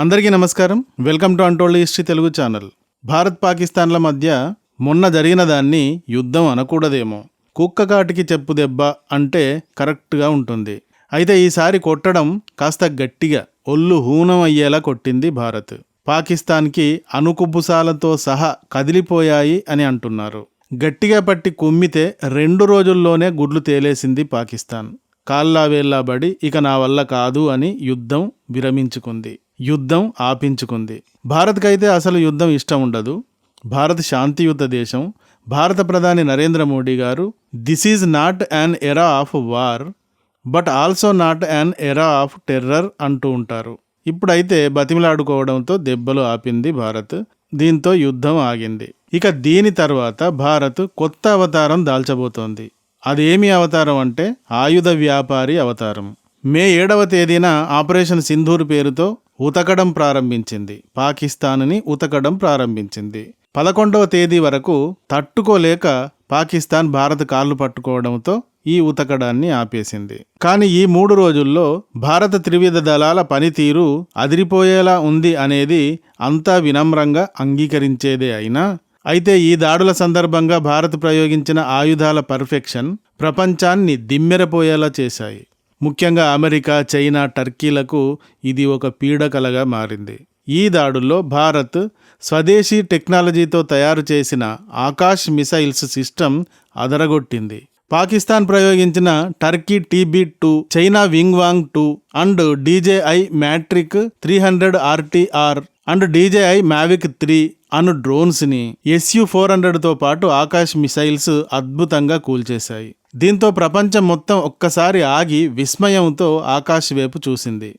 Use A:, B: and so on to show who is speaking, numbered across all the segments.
A: అందరికీ నమస్కారం. Welcome to untold history Telugu channel. Bharat పాకిస్తాన్ల మధ్య మొన్న జరిగిన దాన్ని యుద్ధం అనకూడదేమో. కుక్క కాటికి చెప్పు దెబ్బ అంటే కరెక్ట్గా ఉంటుంది. అయితే ఈసారి కొట్టడం కాస్త గట్టిగా ఒళ్ళు హూనం అయ్యేలా కొట్టింది భారత్. పాకిస్తాన్కి అనుకుబుసాలతో సహా కదిలిపోయాయి అని అంటున్నారు. గట్టిగా పట్టి కుమ్మితే రెండు రోజుల్లోనే గుడ్లు తేలేసింది పాకిస్తాన్. కాల్లా వేళ్ళబడి ఇక నా వల్ల కాదు అని యుద్ధం విరమించుకుంది. యుద్ధం ఆపించుకుంది. భారత్కైతే అసలు యుద్ధం ఇష్టం ఉండదు. భారత్ శాంతియుత దేశం. భారత ప్రధాని నరేంద్ర మోడీ గారు this is not an era of war but also not an era of terror అంటూ ఉంటారు. ఇప్పుడైతే బతిమిలాడుకోవడంతో దెబ్బలు ఆపింది భారత్. దీంతో యుద్ధం ఆగింది. ఇక దీని తర్వాత భారత్ కొత్త అవతారం దాల్చబోతోంది. అదేమి అవతారం అంటే ఆయుధ వ్యాపారి అవతారం. మే ఏడవ తేదీన ఆపరేషన్ సింధూర్ పేరుతో ఉతకడం ప్రారంభించింది. పాకిస్తాన్ని ఉతకడం ప్రారంభించింది. పదకొండవ తేదీ వరకు తట్టుకోలేక పాకిస్తాన్ భారత్ కాళ్ళు పట్టుకోవడంతో ఈ ఉతకడాన్ని ఆపేసింది. కానీ ఈ మూడు రోజుల్లో భారత త్రివిధ దళాల పనితీరు అదిరిపోయేలా ఉంది అనేది అంతా వినమ్రంగా అంగీకరించేదే అయినా అయితే ఈ దాడుల సందర్భంగా భారత్ ప్రయోగించిన ఆయుధాల పర్ఫెక్షన్ ప్రపంచాన్ని దిమ్మెరపోయేలా చేశాయి. ముఖ్యంగా అమెరికా చైనా టర్కీలకు ఇది ఒక పీడకలగా మారింది. ఈ దాడుల్లో భారత్ స్వదేశీ టెక్నాలజీతో తయారు చేసిన ఆకాష్ మిసైల్స్ సిస్టమ్ అదరగొట్టింది. పాకిస్తాన్ ప్రయోగించిన Turkey TB two China wing Loong two and DJI Matrice three hundred RTR and DJI Mavic three అను డ్రోన్స్ని ఎస్యు ఫోర్ హండ్రెడ్తో పాటు ఆకాశ్ మిసైల్స్ అద్భుతంగా కూల్చేశాయి. దీంతో ప్రపంచం మొత్తం ఒక్కసారి ఆగి విస్మయంతో ఆకాశ్ వైపు చూసింది.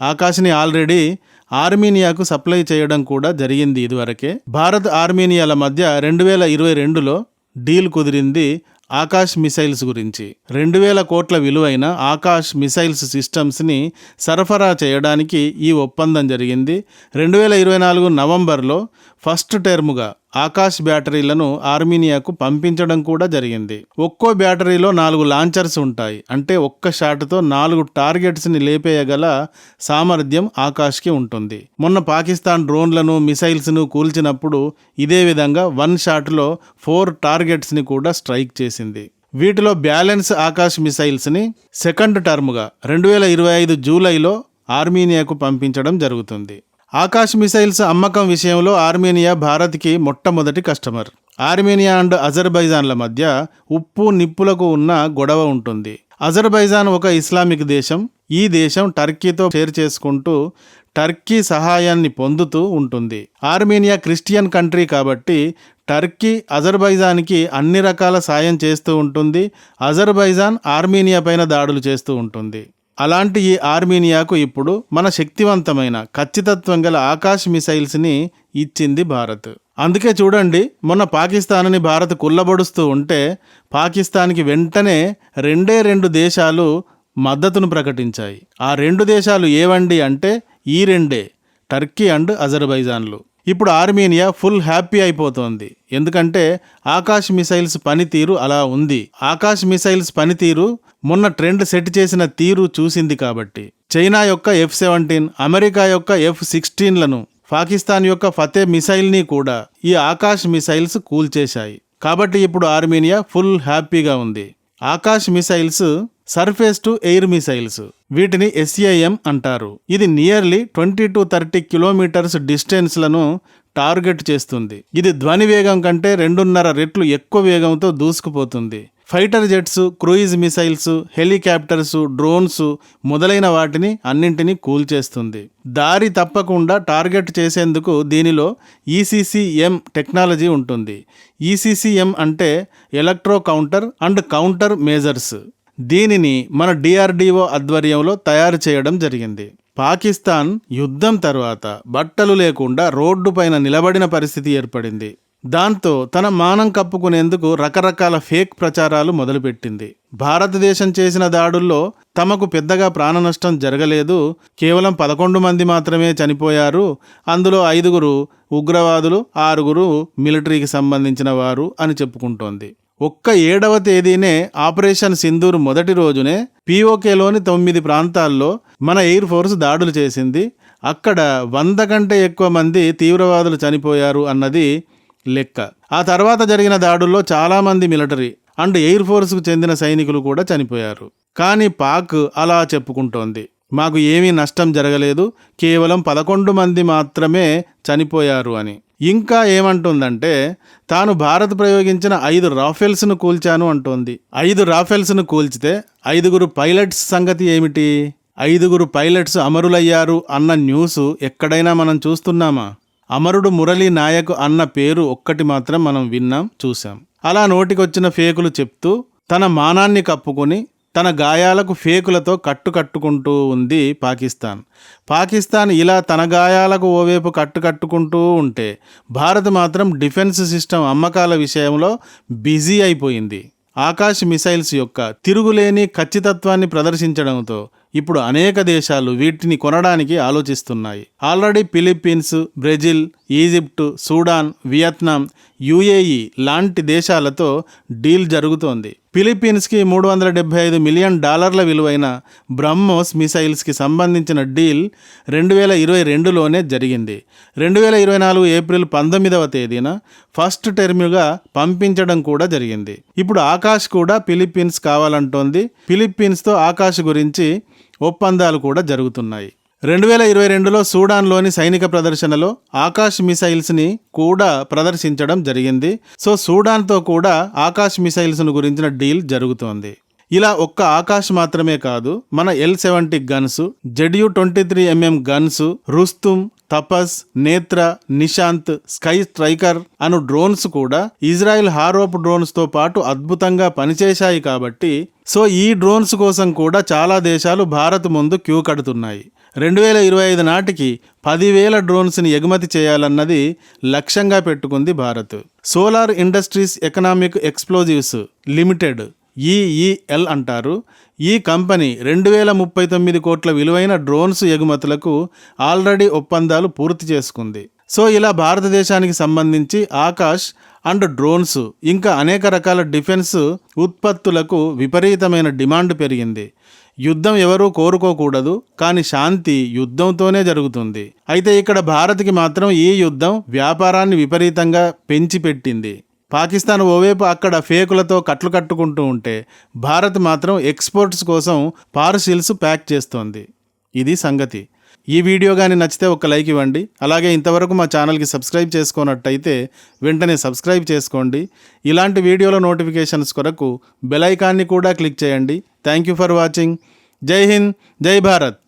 A: ఆకాశ్ని ఆల్రెడీ ఆర్మీనియాకు సప్లై చేయడం కూడా జరిగింది ఇదివరకే. భారత్ ఆర్మీనియాల మధ్య రెండు వేల ఇరవై రెండులో డీల్ కుదిరింది ఆకాశ్ మిసైల్స్ గురించి. రెండు వేల కోట్ల విలువైన ఆకాశ్ మిసైల్స్ సిస్టమ్స్ని సరఫరా చేయడానికి ఈ ఒప్పందం జరిగింది. రెండు వేల ఇరవై నాలుగు నవంబర్లో ఫస్ట్ టర్ముగా ఆకాశ్ బ్యాటరీలను ఆర్మీనియాకు పంపించడం కూడా జరిగింది. ఒక్కో బ్యాటరీలో నాలుగు లాంచర్స్ ఉంటాయి. అంటే ఒక్క షాట్తో నాలుగు టార్గెట్స్ని లేపేయగల సామర్థ్యం ఆకాష్కి ఉంటుంది. మొన్న పాకిస్తాన్ డ్రోన్లను మిసైల్స్ను కూల్చినప్పుడు ఇదే విధంగా వన్ షాట్లో ఫోర్ టార్గెట్స్ని కూడా స్ట్రైక్ చేసింది. వీటిలో బ్యాలెన్స్ ఆకాశ్ మిసైల్స్ని సెకండ్ టర్మ్గా రెండు వేల ఇరవై ఐదు జూలైలో ఆర్మీనియాకు పంపించడం జరుగుతుంది. ఆకాశ్ మిసైల్స్ అమ్మకం విషయంలో ఆర్మేనియా భారత్కి మొట్టమొదటి కస్టమర్. ఆర్మేనియా అండ్ అజర్బైజాన్ల మధ్య ఉప్పు నిప్పులకు ఉన్న గొడవ ఉంటుంది. అజర్బైజాన్ ఒక ఇస్లామిక్ దేశం. ఈ దేశం టర్కీతో షేర్ చేసుకుంటూ టర్కీ సహాయాన్ని పొందుతూ ఉంటుంది. ఆర్మేనియా క్రిస్టియన్ కంట్రీ కాబట్టి టర్కీ అజర్బైజాన్కి అన్ని రకాల సాయం చేస్తూ ఉంటుంది. అజర్బైజాన్ ఆర్మేనియా పైన దాడులు చేస్తూ ఉంటుంది. అలాంటి ఈ ఆర్మీనియాకు ఇప్పుడు మన శక్తివంతమైన ఖచ్చితత్వం గల ఆకాశ్ మిసైల్స్ని ఇచ్చింది భారత్. అందుకే చూడండి మొన్న పాకిస్తాన్ని భారత్ కుల్లబడుస్తూ ఉంటే పాకిస్తాన్కి వెంటనే రెండే రెండు దేశాలు మద్దతును ప్రకటించాయి. ఆ రెండు దేశాలు ఏవండి అంటే ఈ రెండే టర్కీ అండ్ అజర్బైజాన్లు. ఇప్పుడు ఆర్మేనియా ఫుల్ హ్యాపీ అయిపోతోంది. ఎందుకంటే ఆకాశ్ మిసైల్స్ పనితీరు అలా ఉంది. ఆకాశ్ మిసైల్స్ పనితీరు మొన్న ట్రెండ్ సెట్ చేసిన తీరు చూసింది కాబట్టి. చైనా యొక్క ఎఫ్ సెవెంటీన్ అమెరికా యొక్క ఎఫ్ సిక్స్టీన్లను పాకిస్తాన్ యొక్క ఫతే మిసైల్ని కూడా ఈ ఆకాశ్ మిసైల్స్ కూల్చేశాయి. కాబట్టి ఇప్పుడు ఆర్మేనియా ఫుల్ హ్యాపీగా ఉంది. Akash missiles surface to air missiles. వీటిని ఎస్ఏఎం అంటారు. ఇది nearly twenty to thirty kilometres డిస్టెన్స్లను target చేస్తుంది. ఇది ధ్వని వేగం కంటే రెండున్నర రెట్లు ఎక్కువ వేగంతో దూసుకుపోతుంది. Fighter jets cruise missiles helicopters drones మొదలైన వాటిని అన్నింటినీ కూల్చేస్తుంది దారి తప్పకుండా టార్గెట్ చేసేందుకు దీనిలో ఈసీసీఎం టెక్నాలజీ ఉంటుంది. ఈసీసీఎం అంటే electro counter and counter measures. దీనిని మన డిఆర్డిఓ ఆధ్వర్యంలో తయారు చేయడం జరిగింది. పాకిస్తాన్ యుద్ధం తర్వాత బట్టలు లేకుండా రోడ్డు పైన నిలబడిన పరిస్థితి ఏర్పడింది. దాంతో తన మానం కప్పుకునేందుకు రకరకాల ఫేక్ ప్రచారాలు మొదలుపెట్టింది. భారతదేశం చేసిన దాడుల్లో తమకు పెద్దగా ప్రాణ నష్టం జరగలేదు. కేవలం పదకొండు మంది మాత్రమే చనిపోయారు. అందులో ఐదుగురు ఉగ్రవాదులు ఆరుగురు మిలిటరీకి సంబంధించిన వారు అని చెప్పుకుంటోంది. ఒక్క ఏడవ తేదీనే ఆపరేషన్ సింధూర్ మొదటి రోజునే పీఓకేలోని తొమ్మిది ప్రాంతాల్లో మన ఎయిర్ ఫోర్స్ దాడులు చేసింది. అక్కడ వంద కంటే ఎక్కువ మంది తీవ్రవాదులు చనిపోయారు అన్నది లెక్క. ఆ తర్వాత జరిగిన దాడుల్లో చాలామంది మిలిటరీ అండ్ ఎయిర్ ఫోర్స్కు చెందిన సైనికులు కూడా చనిపోయారు. కానీ పాక్ అలా చెప్పుకుంటోంది. మాకు ఏమీ నష్టం జరగలేదు. కేవలం పదకొండు మంది మాత్రమే చనిపోయారు అని. ఇంకా ఏమంటుందంటే తాను భారత్ ప్రయోగించిన ఐదు రాఫెల్స్ను కూల్చాను అంటోంది. ఐదు రాఫెల్స్ను కూల్చితే ఐదుగురు పైలట్స్ సంగతి ఏమిటి? ఐదుగురు పైలట్స్ అమరులయ్యారు అన్న న్యూస్ ఎక్కడైనా మనం చూస్తున్నామా? అమరుడు మురళీ నాయక్ అన్న పేరు ఒక్కటి మాత్రం మనం విన్నాం చూసాం అలా నోటికొచ్చిన ఫేకులు చెప్తూ తన మానాన్ని కప్పుకొని తన గాయాలకు ఫేకులతో కట్టుకట్టుకుంటూ ఉంది పాకిస్తాన్. పాకిస్తాన్ ఇలా తన గాయాలకు ఓవైపు కట్టుకట్టుకుంటూ ఉంటే భారత్ మాత్రం డిఫెన్స్ సిస్టమ్ అమ్మకాల విషయంలో బిజీ అయిపోయింది. ఆకాశ్ మిసైల్స్ యొక్క తిరుగులేని ఖచ్చితత్వాన్ని ప్రదర్శించడంతో ఇప్పుడు అనేక దేశాలు వీటిని కొనడానికి ఆలోచిస్తున్నాయి. Already Philippines Brazil Egypt Sudan Vietnam UAE లాంటి దేశాలతో డీల్ జరుగుతోంది. ఫిలిప్పీన్స్కి మూడు వందల డెబ్బై ఐదు మిలియన్ డాలర్ల విలువైన బ్రహ్మోస్ మిసైల్స్కి సంబంధించిన డీల్ రెండు వేల ఇరవై రెండులోనే జరిగింది. రెండు వేల ఇరవై నాలుగు ఏప్రిల్ పంతొమ్మిదవ తేదీన ఫస్ట్ టెర్మ్గా పంపించడం కూడా జరిగింది. ఇప్పుడు ఆకాష్ కూడా ఫిలిప్పీన్స్ కావాలంటోంది. ఫిలిప్పీన్స్తో ఆకాష్ గురించి ఒప్పందాలు కూడా జరుగుతున్నాయి. రెండు వేల ఇరవై రెండులో సూడాన్లోని సైనిక ప్రదర్శనలో ఆకాశ్ మిసైల్స్ని కూడా ప్రదర్శించడం జరిగింది. సో సూడాన్తో కూడా ఆకాశ్ మిసైల్స్ను గురించిన డీల్ జరుగుతోంది. ఇలా ఒక్క ఆకాశ్ మాత్రమే కాదు మన L seventy guns ZU twenty three mm guns Rustom Tapas Netra Nishant sky striker అను డ్రోన్స్ కూడా ఇజ్రాయెల్ హారోప్ డ్రోన్స్తో పాటు అద్భుతంగా పనిచేశాయి కాబట్టి సో ఈ డ్రోన్స్ కోసం కూడా చాలా దేశాలు భారత్ ముందు క్యూ కడుతున్నాయి. రెండు వేల ఇరవై ఐదు నాటికి పదివేల డ్రోన్స్ని ఎగుమతి చేయాలన్నది లక్ష్యంగా పెట్టుకుంది Bharat. Solar industries economic explosives limited EEL అంటారు. ఈ కంపెనీ రెండు వేల ముప్పై తొమ్మిది కోట్ల విలువైన డ్రోన్స్ ఎగుమతులకు ఆల్రెడీ ఒప్పందాలు పూర్తి చేసుకుంది. సో ఇలా భారతదేశానికి సంబంధించి ఆకాష్ అండ్ డ్రోన్స్ ఇంకా అనేక రకాల డిఫెన్స్ ఉత్పత్తులకు విపరీతమైన డిమాండ్ పెరిగింది. యుద్ధం ఎవరూ కోరుకోకూడదు కానీ శాంతి యుద్ధంతోనే జరుగుతుంది. అయితే ఇక్కడ భారత్కి మాత్రం ఈ యుద్ధం వ్యాపారాన్ని విపరీతంగా పెంచిపెట్టింది. పాకిస్తాన్ ఓవైపు అక్కడ ఫేకులతో కట్లు కట్టుకుంటూ ఉంటే భారత్ మాత్రం ఎక్స్పోర్ట్స్ కోసం పార్సిల్స్ ప్యాక్ చేస్తోంది. ఇది సంగతి. ఈ వీడియో కానీ నచ్చితే ఒక లైక్ ఇవ్వండి. అలాగే ఇంతవరకు మా ఛానల్కి సబ్స్క్రైబ్ చేసుకున్నట్టయితే వెంటనే సబ్స్క్రైబ్ చేసుకోండి. ఇలాంటి వీడియోల నోటిఫికేషన్స్ కొరకు బెల్ ఐకాన్ని కూడా క్లిక్ చేయండి. Thank you for watching. జై హింద్ జై భారత్.